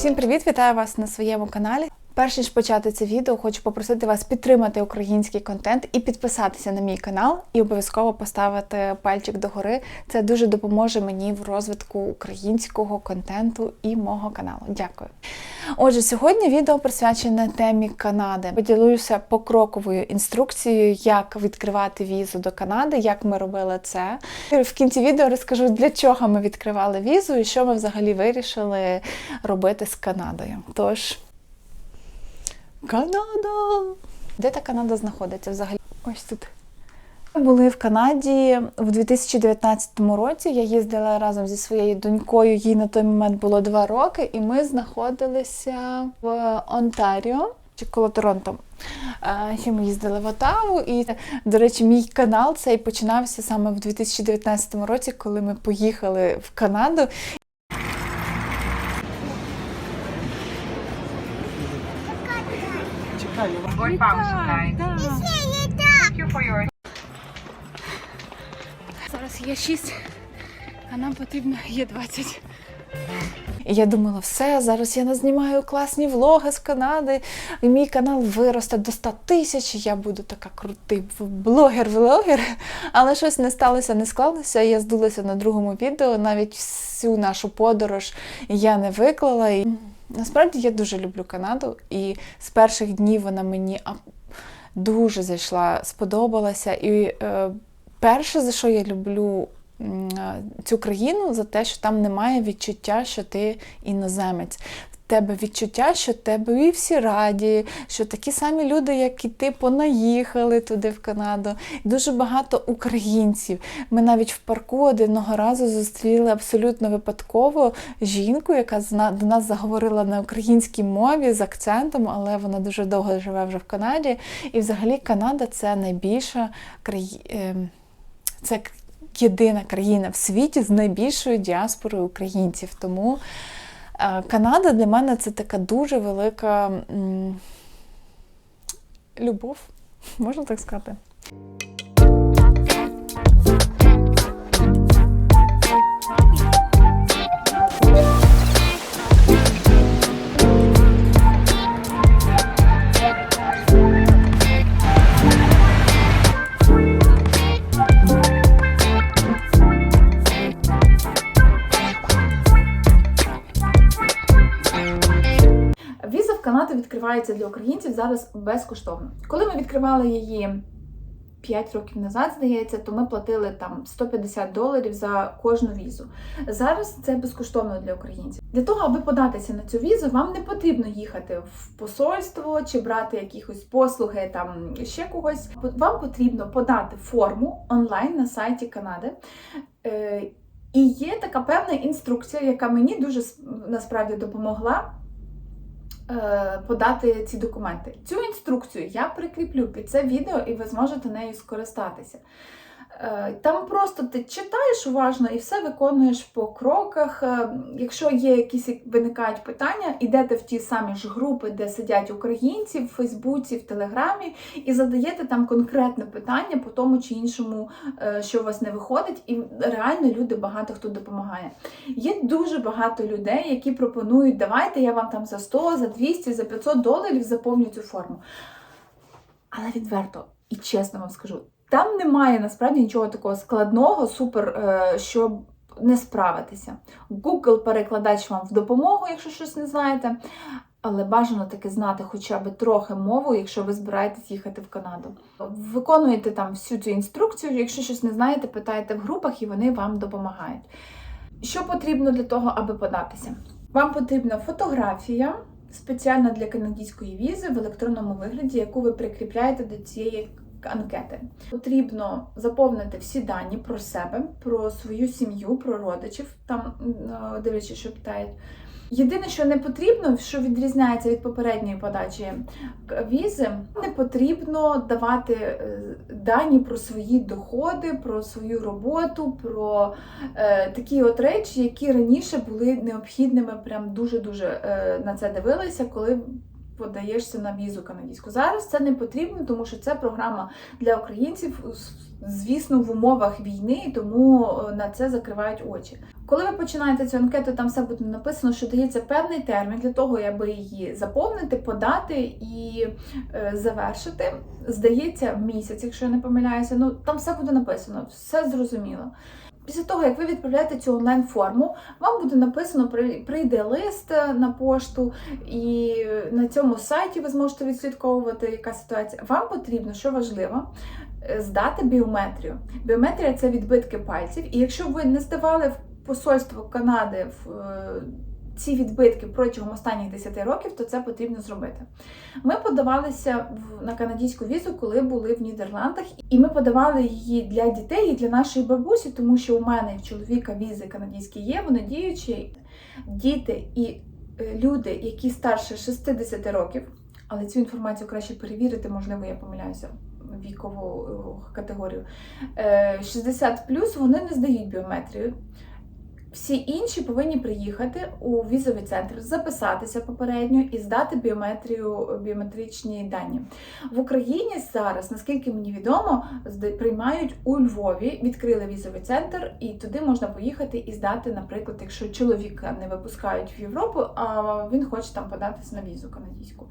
Усім привіт! Вітаю вас на своєму каналі. Перш ніж почати це відео, хочу попросити вас підтримати український контент і підписатися на мій канал, і обов'язково поставити пальчик догори. Це дуже допоможе мені в розвитку українського контенту і мого каналу. Дякую. Отже, сьогодні відео присвячене темі Канади. Поділюся покроковою інструкцією, як відкривати візу до Канади, як ми робили це. В кінці відео розкажу, для чого ми відкривали візу і що ми взагалі вирішили робити з Канадою. Тож. Канада! Де та Канада знаходиться взагалі? Ось тут. Ми були в Канаді в 2019 році. Я їздила разом зі своєю донькою. Їй на той момент було два роки, і ми знаходилися в Онтаріо чи коло Торонто. Ще ми їздили в Отаву, і, до речі, мій канал цей починався саме в 2019 році, коли ми поїхали в Канаду. Going fountain line. Thank you for your Зараз є 6, а нам потрібно є 20. І я думала, все, зараз я назнімаю класні влоги з Канади, і мій канал виросте до 100 тисяч, я буду така крутий блогер-влогер. Але щось не сталося, не склалося. Я здулася на другому відео. Навіть всю нашу подорож я не виклала. Насправді я дуже люблю Канаду, і з перших днів вона мені дуже зайшла, сподобалася. І е, перше, за що я люблю е, цю країну, за те, що там немає відчуття, що ти іноземець. Тебе відчуття, що тебе і всі раді, що такі самі люди, як і ти, понаїхали туди в Канаду. Дуже багато українців. Ми навіть в парку одного разу зустріли абсолютно випадково жінку, яка до нас заговорила на українській мові з акцентом, але вона дуже довго живе вже в Канаді. І взагалі Канада це найбільша країна. Це єдина країна в світі з найбільшою діаспорою українців. Тому Канада для мене це така дуже велика любов, можна так сказати. Відкривається для українців зараз безкоштовно. Коли ми відкривали її 5 років назад, здається, то ми платили там 150 доларів за кожну візу. Зараз це безкоштовно для українців. Для того, аби податися на цю візу, вам не потрібно їхати в посольство чи брати якісь послуги там ще когось. Вам потрібно подати форму онлайн на сайті Канади. Е, І є така певна інструкція, яка мені дуже насправді допомогла подати ці документи. Цю інструкцію я прикріплю під це відео, і ви зможете нею скористатися. Е, Там просто ти читаєш уважно і все виконуєш по кроках. Е, Якщо є якісь виникають питання, йдете в ті самі ж групи, де сидять українці в Фейсбуці, в Телеграмі, і задаєте там конкретне питання по тому чи іншому, е, що у вас не виходить, і реально люди багато хто допомагає. Є дуже багато людей, які пропонують, давайте я вам там за 100, за 200, за 500 доларів заповню цю форму. Але відверто і чесно вам скажу, там немає насправді нічого такого складного, супер, е, щоб не справитися. Google перекладач вам в допомогу, якщо щось не знаєте. Але бажано таки знати хоча б трохи мову, якщо ви збираєтесь їхати в Канаду. Виконуєте там всю цю інструкцію. Якщо щось не знаєте, питайте в групах і вони вам допомагають. Що потрібно для того, аби податися? Вам потрібна фотографія спеціальна для канадської візи в електронному вигляді, яку ви прикріпляєте до цієї анкети. Потрібно заповнити всі дані про себе, про свою сім'ю, про родичів, там е, дивлячись, що питають. Єдине, що не потрібно, що відрізняється від попередньої подачі візи, не потрібно давати е, дані про свої доходи, про свою роботу, про е, такі от речі, які раніше були необхідними, прям дуже-дуже е, на це дивилися, коли подаєшся на візу канадську. Зараз це не потрібно, тому що це програма для українців, звісно, в умовах війни, тому е, на це закривають очі. Коли ви починаєте цю анкету, там все буде написано, що дається певний термін для того, аби її заповнити, подати і е, завершити. Здається, місяць, якщо я не помиляюся. Ну там все буде написано, все зрозуміло. Після того, як ви відправляєте цю онлайн-форму, вам буде написано, при- прийде лист е, на пошту, і на цьому сайті ви зможете відслідковувати, яка ситуація. Вам потрібно, що важливо, е, здати біометрію. Біометрія це відбитки пальців. І якщо ви не здавали в посольство Канади в е, ці відбитки протягом останніх 10 років, то це потрібно зробити. Ми подавалися в- на канадську візу, коли були в Нідерландах, і ми подавали її для дітей і для нашої бабусі, тому що у мене в чоловіка візи канадські є, вони діючі. Діти і е, люди, які старше 60 років, але цю інформацію краще перевірити, можливо, я помиляюся вікову е, категорію. Е, 60 вони не здають біометрію. Всі інші повинні приїхати у візовий центр, записатися попередньо і здати біометрію, біометричні дані. В Україні зараз, наскільки мені відомо, приймають у Львові, відкрили візовий центр, і туди можна поїхати і здати, наприклад, якщо чоловіка не випускають в Європу, а він хоче там податись на візу канадську.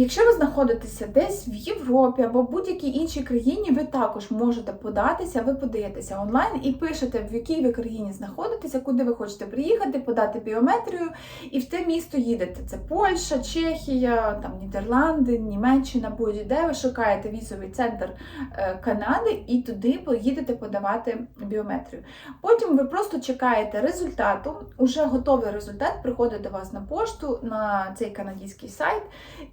Якщо ви знаходитеся десь в Європі або будь-якій іншій країні, ви також можете податися, ви подаєтеся онлайн і пишете, в якій ви країні знаходитеся, куди ви хочете приїхати, подати біометрію, і в те місто їдете. Це Польща, Чехія, там Нідерланди, Німеччина, будь-де ви шукаєте візовий центр е, Канади і туди поїдете подавати біометрію. Потім ви просто чекаєте результату. Уже готовий результат приходить до вас на пошту на цей канадський сайт.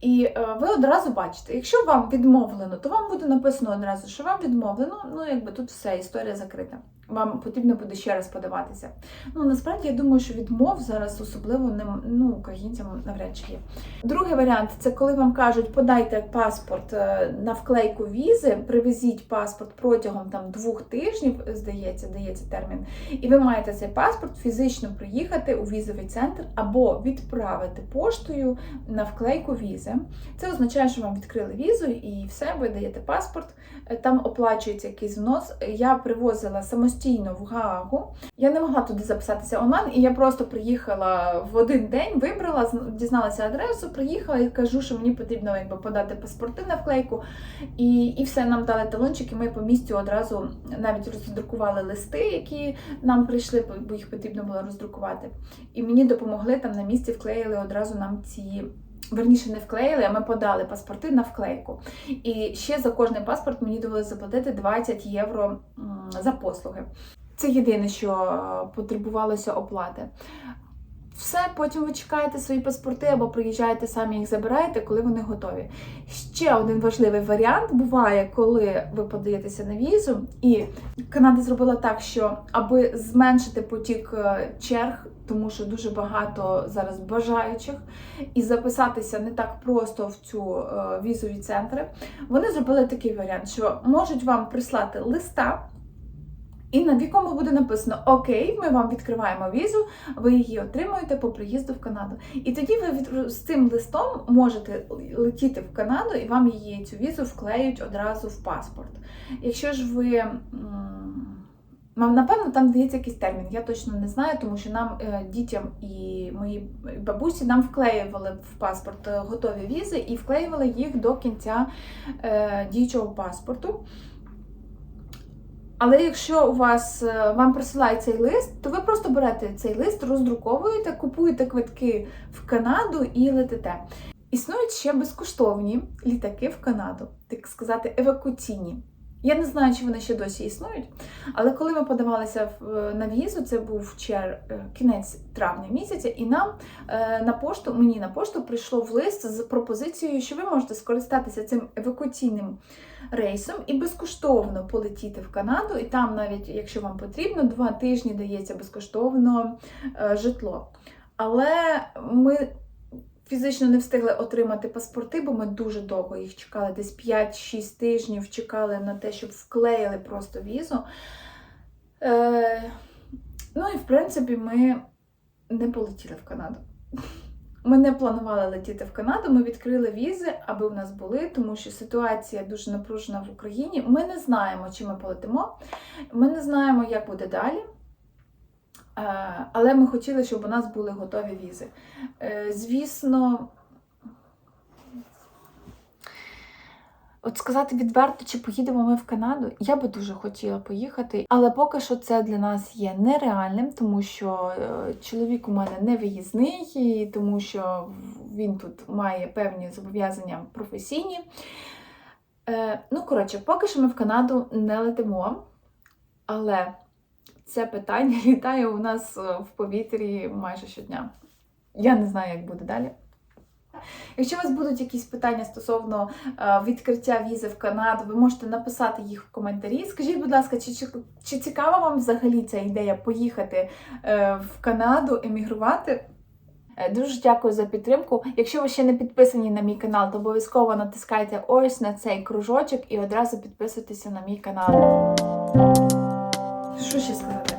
І е, ви одразу бачите, якщо вам відмовлено, то вам буде написано одразу, що вам відмовлено. Ну, якби тут все, історія закрита. Вам потрібно буде ще раз подаватися. Ну насправді я думаю, що відмов зараз особливо не ну, українцям навряд чи є. Другий варіант це коли вам кажуть, подайте паспорт е, на вклейку візи, привезіть паспорт протягом там двох тижнів, здається, дається термін, і ви маєте цей паспорт фізично приїхати у візовий центр або відправити поштою на вклейку візи. Це означає, що вам відкрили візу і все, ви даєте паспорт, е, там оплачується якийсь внос. Я привозила самостійно в Гаагу. Я не могла туди записатися онлайн, і я просто приїхала в один день, вибрала, зн- дізналася адресу, приїхала і кажу, що мені потрібно якби подати паспорти на вклейку. І, і все, нам дали талончики. Ми по місцю одразу навіть роздрукували листи, які нам прийшли, бо- їх потрібно було роздрукувати. І мені допомогли там на місці, вклеїли одразу нам ці. Верніше не вклеїли, а ми подали паспорти на вклейку. І ще за кожний паспорт мені довелося заплатити 20 євро за послуги. Це єдине, що е, потребувалося оплати. Все, потім ви чекаєте свої паспорти або приїжджаєте самі їх забираєте, коли вони готові. Ще один важливий варіант буває, коли ви подаєтеся на візу, і Канада зробила так, що аби зменшити потік е, черг, тому що дуже багато зараз бажаючих, і записатися не так просто в цю е, візові центри, вони зробили такий варіант, що можуть вам прислати листа. І на якому буде написано Окей, ми вам відкриваємо візу, ви її отримуєте по приїзду в Канаду. І тоді ви з цим листом можете летіти в Канаду і вам її цю візу вклеють одразу в паспорт. Якщо ж ви. напевно, там дається якийсь термін, я точно не знаю, тому що нам, е, дітям і моїй бабусі, нам вклеювали в паспорт е, готові візи і вклеювали їх до кінця е, діючого паспорту. Але якщо у вас е, вам присилають цей лист, то ви просто берете цей лист, роздруковуєте, купуєте квитки в Канаду і летите. Існують ще безкоштовні літаки в Канаду, так сказати, евакуаційні. Я не знаю, чи вони ще досі існують, але коли ми подавалися в- на візу, це був чер, е, кінець травня місяця, і нам е, на пошту, мені на пошту прийшло в лист з пропозицією, що ви можете скористатися цим евакуаційним рейсом і безкоштовно полетіти в Канаду. І там, навіть якщо вам потрібно, два тижні дається безкоштовно е, житло. Але ми фізично не встигли отримати паспорти, бо ми дуже довго їх чекали, десь 5-6 тижнів чекали на те, щоб вклеїли просто візу. Е, ну і в принципі ми не полетіли в Канаду. Ми не планували летіти в Канаду, ми відкрили візи, аби в нас були, тому що ситуація дуже напружена в Україні. Ми не знаємо, чи ми полетимо. Ми не знаємо, як буде далі. Е, Але ми хотіли, щоб у нас були готові візи. Е, Звісно, от сказати відверто, чи поїдемо ми в Канаду, я би дуже хотіла поїхати, але поки що це для нас є нереальним, тому що е, чоловік у мене не виїзний, і тому що він тут має певні зобов'язання професійні. Ну, коротше, поки що ми в Канаду не летимо, але це питання літає у нас е, в повітрі майже щодня. Я не знаю, як буде далі. Якщо у вас будуть якісь питання стосовно е, відкриття візи в Канаду, ви можете написати їх в коментарі. Скажіть, будь ласка, чи, чи, цікава вам взагалі ця ідея поїхати е, в Канаду, емігрувати? Дуже дякую за підтримку. Якщо ви ще не підписані на мій канал, то обов'язково натискайте ось на цей кружочок і одразу підписуйтеся на мій канал. Що ще сказати?